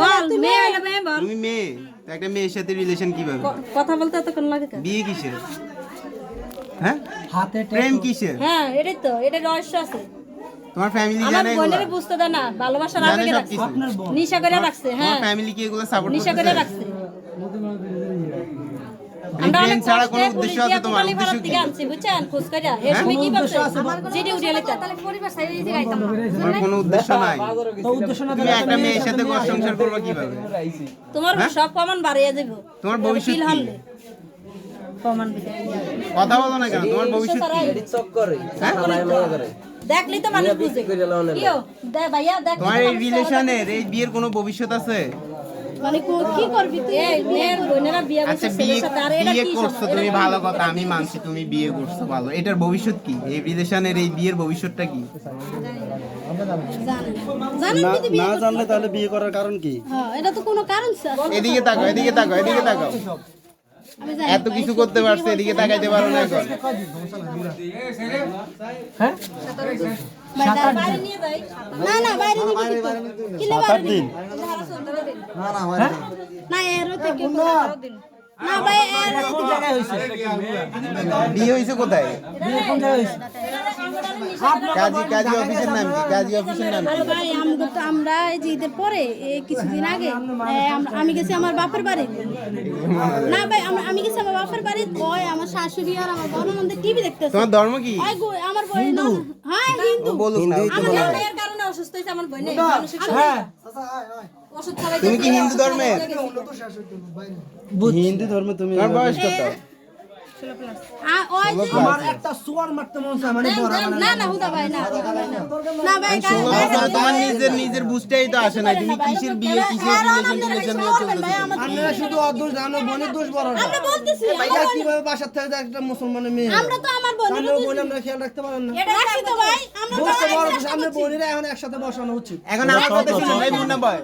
বল মেয়ে হইলে মেয়ে বল। তুমি মেয়ে একটা মেয়ের সাথে রিলেশন কীভাবে? কথা বলতে এতক্ষণ লাগে কেন? বিয়ে কিসের? হ্যাঁ? হাতে প্রেম কিসের? হ্যাঁ এটাই তো এটা রহস্য আছে। তোমার ফ্যামিলি জানে বোনের বুঝতে না ভালোবাসার আবেগে রাখছে। নিশা করে রাখছে হ্যাঁ। ফ্যামিলি কি এগুলো সাপোর্ট নিশা করে রাখছে। অনেক ছাড়া কোনো উদ্দেশ্য আছে তোমার? উদ্দেশ্য কি? আনছি বুঝছেন? খোঁজ এই সময় কি করছে? জিডি উঠিয়ে লিখতে তোমার কোনো উদ্দেশ্য নাই। তো উদ্দেশ্য না তুমি একটা মেয়ের সাথে ঘর সংসার করবে কীভাবে? তোমার সব প্রমাণ বাড়িয়ে দেব। তোমার ভবিষ্যৎ কি? কথা বলো না কেন তোমার ভবিষ্যৎ কি? করে করে। দেখলি তো মানুষ বুঝে। কিও? ভাইয়া দেখ তোমার এই রিলেশনের এই বিয়ের কোনো ভবিষ্যৎ আছে? মানে কি করবি তুই? এই মেয়ের বোনেরা বিয়ে আচ্ছা করছে ছেলের সাথে আর এটা কি করছ তুমি ভালো কথা আমি মানছি তুমি বিয়ে করছ ভালো। এটার ভবিষ্যৎ কি? এই রিলেশনের এই বিয়ের ভবিষ্যৎটা কি? না। জানলে তাহলে বিয়ে করার কারণ কি? হ্যাঁ এটা তো কোনো কারণ এদিকে তাকাও এদিকে তাকাও এদিকে তাকাও। এত কিছু করতে পারছ এদিকে তাকাইতে পারো না এখন। বাইরে বাইরে নিয়ে যাই। না না বাইরে নিয়ে কি কিলে বাইরে দিন। না এর থেকে বিয়ে হয়েছে কোথায়? কাজী কাজী অফিসের নাম কি? কাজী অফিসের নাম কি? ভাই আমরা তো আমরা এই যে ঈদের পরে কিছুদিন আগে আমি গেছি আমার বাপের বাড়ি। না ভাই আমি গেছি আমার বাপের বাড়ি। ওই আমার শাশুড়ি আর আমার বড় মধ্যে টিভি দেখতেছে। তোমার ধর্ম কি? আমার হ্যাঁ হিন্দু। বলুক না আমার কারণে অসুস্থ হয়েছে আমার মানসিক হ্যাঁ। তুমি কি হিন্দু ধর্মের? হিন্দু ধর্মে তুমি বয়স কত? আমার একটা সুয়ার মারতে মন চায় মানে মানে না না হুদা ভাই না না ভাই তোমার নিজের নিজের বুঝতেই তো আসে না তুমি কিসের বিয়ে কিসের রিলেশন রিলেশন নিয়ে চলতেছো আপনারা শুধু অদোষ জানো বোনের দোষ বড় আমরা বলতেছি এটা কীভাবে বাসার থেকে একটা মুসলমানের মেয়ে? আমরা তো আমার বোনের বোন আমরা খেয়াল রাখতে পারেন না। এটা রাখছি তো ভাই আমরা বড় সামনে বোনেরা এখন একসাথে বসানো উচিত। এখন আমার কথা শুনুন এই মুন্না ভাই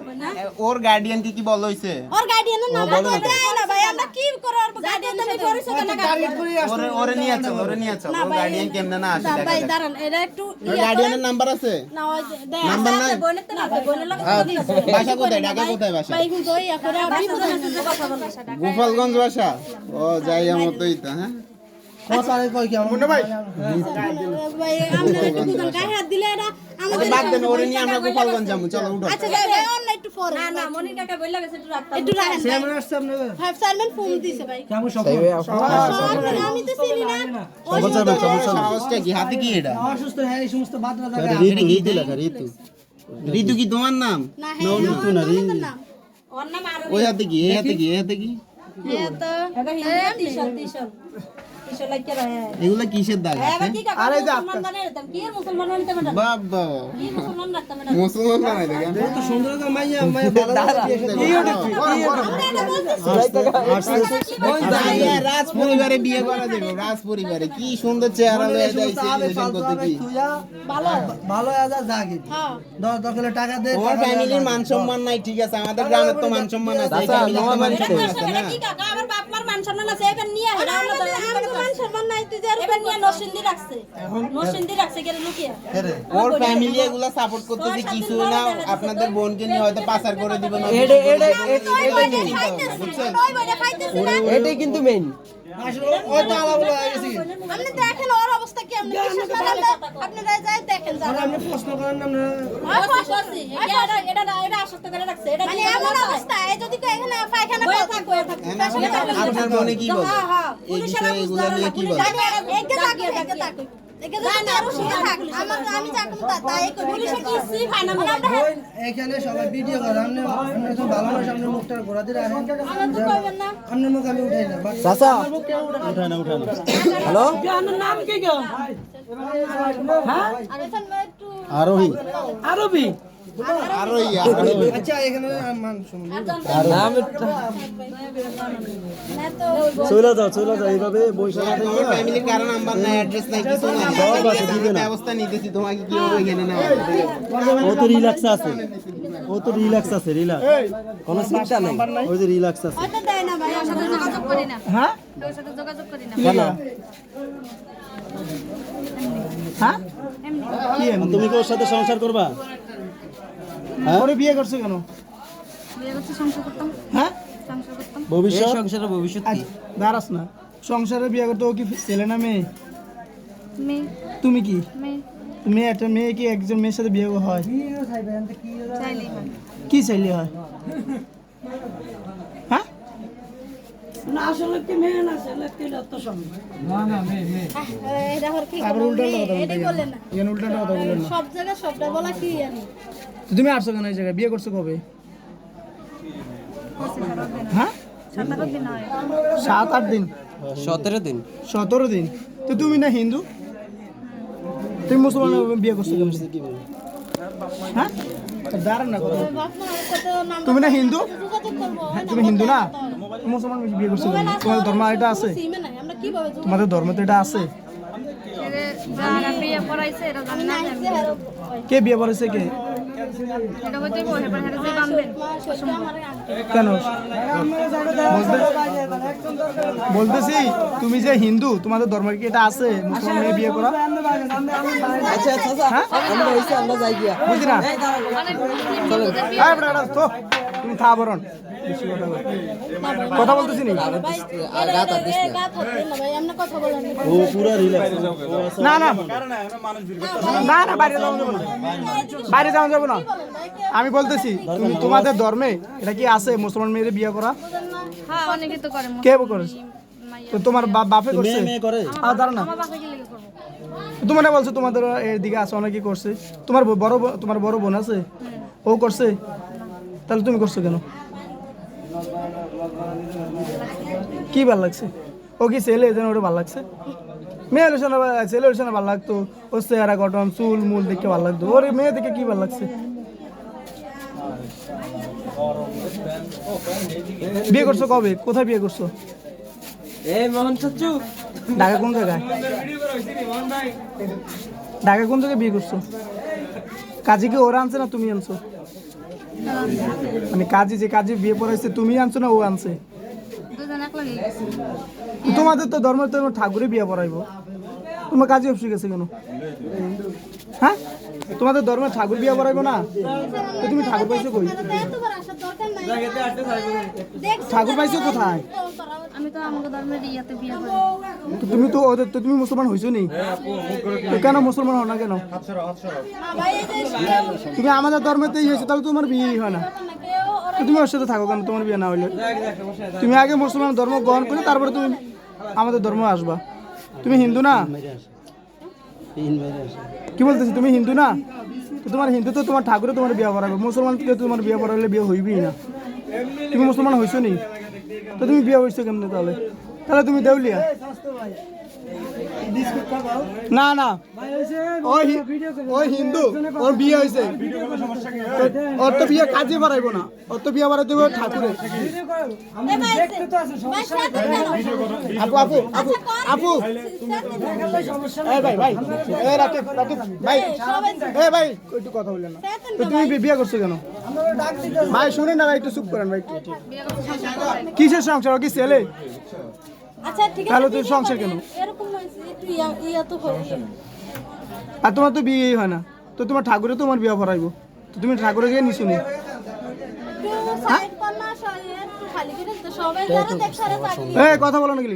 ওর গার্ডিয়ান কি কি বল হইছে? ওর গার্ডিয়ানের নাম তো না ভাই আমরা কি করে ওর গার্ডিয়ানের পরিচয় না টার্গেট করে ওরে ওরে নিয়ে চল ওরে নিয়ে চল ওর গার্ডিয়ান কেমনে না আসে ভাই দাঁড়ান এটা একটু ওর গার্ডিয়ানের নাম্বার আছে? না ওই নাম্বার নাই? বোনের তো না বোনের লাগে আহ, তো দিয়েছে। বাসা কোথায়? ঢাকা কোথায় ভাষা ভাই এখন কথা গোপালগঞ্জ বাসা? ও যাই মতোই তো হ্যাঁ? কথা আরে কই কি আমার ভাই? ভাই আমরা একটু দুজন গায়ে হাত দিলে এটা আমাদের বাদ দেন ওরে নিয়ে আমরা গোপালগঞ্জ যাব চলো উঠো। আচ্ছা ভাই ভাই অন্য একটু পরে না না মনির কাকা বললা গেছে একটু রাখতে একটু রাখেন সে আমরা আসছে আপনাকে ফাইভ সারমেন ফোন দিছে ভাই। কেমন সরকার, আমি তো চিনি না। ওই সাহসটা কি? হাতে কি এটা? অসুস্থ হ্যাঁ এই সমস্ত বাদরা জায়গায় ঋতু ঋতু লেখা ঋতু। ঋতু কি তোমার নাম? না হ্যাঁ ঋতু না ঋতু। নাম। ওর নাম আরও ওই হাতে কি? এই হাতে কি? এই হাতে কি? হ্যাঁ তো টিশার্ট টিশার্ট। লাগিয়ে রাখে এগুলা কিসের দাগ কাকা আরে যা মুসলমান বাবা। বানাই দেখেন সুন্দর করে মাইয়া মাইয়া রাজ পরিবারে বিয়ে করা যাবে রাজ পরিবারে কি সুন্দর চেহারা লয়ে যাইছে ভালো। ভালো আজা জাগে হ্যাঁ। দশ দশ টাকা দে তোমার ফ্যামিলির মান সম্মান নাই ঠিক আছে? আমাদের গ্রামের তো মান সম্মান আছে ফ্যামিলির মান সম্মান আছে না আমার বাপ মার মান সম্মান আছে এবার নিয়ে হেডা আমরা তো আমার মান সম্মান নাই তুই নিয়ে নরসিংদী রাখছে। নরসিংদী রাখছে কেন লুকিয়ে। ওর ফ্যামিলি এগুলা সাপোর্ট করতেছে কিছু না আপনাদের বোনকে নিয়ে হয়তো পাচার করে দিবে না। এটাই কিন্তু মেইন আসলে ওই তো আলাদা গেছে গেছি। আপনি দেখেন ওর আপনারা যাই দেখেন আর আপনি প্রশ্ন করেন না আপনারা মানে এমন অবস্থা এই যদি কেউ এখানে পায়খানা করে থাকো আপনার কি বলে? এগুলা নিয়ে কি বলে? একে থাকো। কি সবাই ভিডিও করে আপনি আপনি তো ভালো মানুষ আপনি মুখটা ঘোরা দিয়ে রাখেন। আমরা তো কইবেন না। আপনার মুখ আমি উঠাই না চাচা। উঠায় না উঠায় না। হ্যালো? আরেফান একটু আরোহী। আরবি আরও ইয়া আচ্ছা এখানে নাম চলে যাও চলে যাও এইভাবে বৈশা না থেকে তোমার ফ্যামিলির কারণ নাম্বার নাই অ্যাড্রেস নাই কিছু নাই। সব আছে, দিবে না। ব্যবস্থা নিতেছি তোমাকে কি হবে এখানে না? ও তো রিল্যাক্স আছে। ও তো রিল্যাক্স আছে রিল্যাক্স কোনো চিন্তা নেই। ওই যে রিল্যাক্স আছে। না ভাই আমার সাথে যোগাযোগ করি না। হ্যাঁ? তোর সাথে যোগাযোগ করি না। হ্যাঁ? কি তুমি কি ওর সাথে সংসার করবা? ওরে বিয়ে করছ কেন? হ্যাঁ? ভবিষ্যৎ? সংসারের ভবিষ্যৎ আচ্ছা, দাঁড়াস না। সংসারে বিয়ে করতে ও কি ছেলে না মেয়ে? তুমি কি? মেয়ে। মেয়ে একটা মেয়ে কি একজন মেয়ের সাথে বিয়ে হয়? চাইলেই হয়? কি চাইলে এটা আবার কি আবার উল্টো কথা এটাই বললেন না। এখানে উল্টা কথা বলেন না। সব জায়গায় সবটা বলা কি জানি তুমি আসছো কেন এই জায়গায়? বিয়ে করছ কবে? হ্যাঁ? সাত আট দিন। হয় সাত আট দিন সতেরো দিন। সতেরো দিন। তো তুমি না হিন্দু? তুমি মুসলমান বিয়ে করছ হ্যাঁ? দাঁড়ান না কথা তুমি না হিন্দু? হয় তুমি হিন্দু না? মুসলমান বিয়ে করছ তোমাদের ধর্ম এটা আছে। সিমে নাই আমরা কীভাবে যোগাযোগ তোমাদের ধর্ম তো এটা আছে। কে বিয়ে পড়াইছে কে? কেন? বলতেছি তুমি যে হিন্দু তোমাদের ধর্ম কি এটা আছে? মুসলমান মেয়ে বিয়ে করা? আচ্ছা আচ্ছা আচ্ছা। গিয়া। বুঝি না। তুমি থা। বরণ কথা বলো। কথা বলতেছি নি? না ভাই আমরা কথা বলেন ও পুরা রিল্যাক্স না না। না না বাইরে যাওয়া যাবে না। বাইরে যাওয়া যাবে না। আমি বলতেছি তুমি তোমাদের ধর্মে এটা কি আছে মুসলমান মেয়ের বিয়ে করা? হ্যাঁ অনেকে তো করে তো তোমার বাপ বাপে করছে? মেয়ে আর দাঁড়া না। আমার বাপে কি লেগে করব তোমার বলছো তোমাদের এর দিকে আছে অনেকে করছে। তোমার বড় বোন- তোমার বড় বোন আছে? ও করছে? তাহলে তুমি করছ কেন? কি ভালো লাগছে? ও কি ছেলে এই জন্য ওটা ভালো লাগছে? মেয়ে হলে শোনা ছেলে হলে শোনা ভালো লাগতো। ওর চেহারা গঠন চুল মূল দেখে ভালো লাগতো। ওর মেয়ে দেখে কি ভালো লাগছে? বিয়ে করছ কবে? কোথায় বিয়ে করছ? চাচু। ঢাকা কোন জায়গায়? ঢাকা কোন জায়গায় বিয়ে করছ? কাজী কি ওরা আনছে না তুমি আনছো? মানে কাজী যে কাজী বিয়ে পড়াইছে তুমি আনছো না ও আনছে? তো তোমাদের তো ধর্ম তো ঠাকুরে বিয়ে পড়াইবো। তোমার কাজী অফিসে গেছে কেন? হ্যাঁ? তোমাদের ধর্মে ঠাকুর বিয়ে পড়াইবো না? তো তুমি ঠাকুর পাইছো কই? ঠাকুর পাইছো কোথায়? আমি তো আমাদের ধর্মের ইয়াতে বিয়ে করি। তুমি তো ওদের তো তুমি মুসলমান হইছো নি? তো কেন মুসলমান হও না কেন? তুমি আমাদের ধর্মেতেই হয়েছে তাহলে তোমার বিয়ে হয় না। তুমি ওর সাথে থাকো কেন? তোমার বিয়ে না হইলে। তুমি আগে মুসলমান ধর্ম গ্রহণ করে তারপরে তুমি আমাদের ধর্ম আসবা। তুমি হিন্দু না? কি বলতেছি? তুমি হিন্দু না? তো তোমার হিন্দু তো তোমার ঠাকুরে তোমার বিয়ে করাবে মুসলমান কেউ তোমার বিয়ে করালে বিয়ে হইবি না। তুমি মুসলমান হইছো নি? তো তুমি বিয়ে হইছো কেমনে তাহলে? তাহলে তুমি দেউলিয়া? না না। ওই ওই হিন্দু, ওর বিয়ে হয়েছে ওর তো বিয়ে কাজে বাড়াইবো না। ওর তো বিয়ে বাড়াইতে হবে ঠাকুরে। এ আপু আপু আপু আপু। এই ভাই ভাই। এই রাকিব রাকিব ভাই। এই ভাই, একটু কথা বললেন না। তুমি বিয়ে করছ কেন? ভাই, শুনেন না, ভাই, একটু চুপ করেন, ভাই। কিসের সংসার? কি ছেলে? আচ্ছা ঠিক আছে তাহলে তুই বিয়ে সংসার কেন? এরকম হয়েছে একটু ইয়া ইয়া তো হয়। আর তোমার তো বিয়েই হয় না। তো তোমার ঠাকুরে তোমার বিয়ে ভরাইবো। তো তুমি ঠাকুরে গিয়ে নিছো নি? এই কথা বলো না কি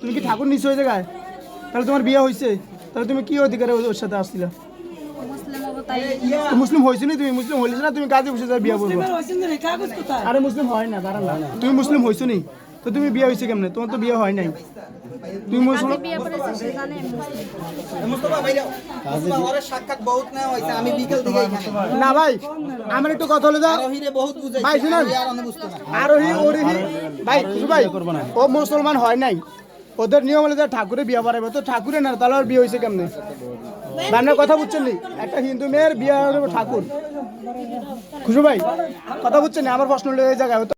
তুমি কি ঠাকুর নিছো ওই জায়গায়? তাহলে তোমার বিয়ে হয়েছে তাহলে তুমি কি অধিকারে ওর সাথে আসছিলা? মুসলিম হয়েছো তুমি? মুসলিম হইলে না তুমি কাজে বসে যাবে বিয়ে করব আরে মুসলিম হয় না তুমি মুসলিম হয়েছো নি? তো তুমি বিয়ে হয়েছে কেমনে? তোমার তো বিয়ে হয় নাই। তুমি মুসলিম বিয়ে করেছে সে জানে। মুসলিম সাক্ষাৎ বহুত নেওয়া হয়েছে আমি বিকেল থেকে এখানে। না ভাই আমার একটু কথা হলে দাও। আরোহীরে বহুত বুঝাইছি ভাই শুনেন। আর আমি বুঝতো না। আরোহী ওরহি ভাই কিছু ভাই ও মুসলমান হয় নাই। ওদের নিয়ম হলে যে ঠাকুরে বিয়ে পড়াবে তো ঠাকুরে না তাহলে ওর বিয়ে হয়েছে কেমনে? রান্নার কথা বুঝছেন নি? একটা হিন্দু মেয়ের বিয়ে হবে ঠাকুর। খুশু ভাই কথা বুঝছেন না? আমার প্রশ্ন হলো এই জায়গায়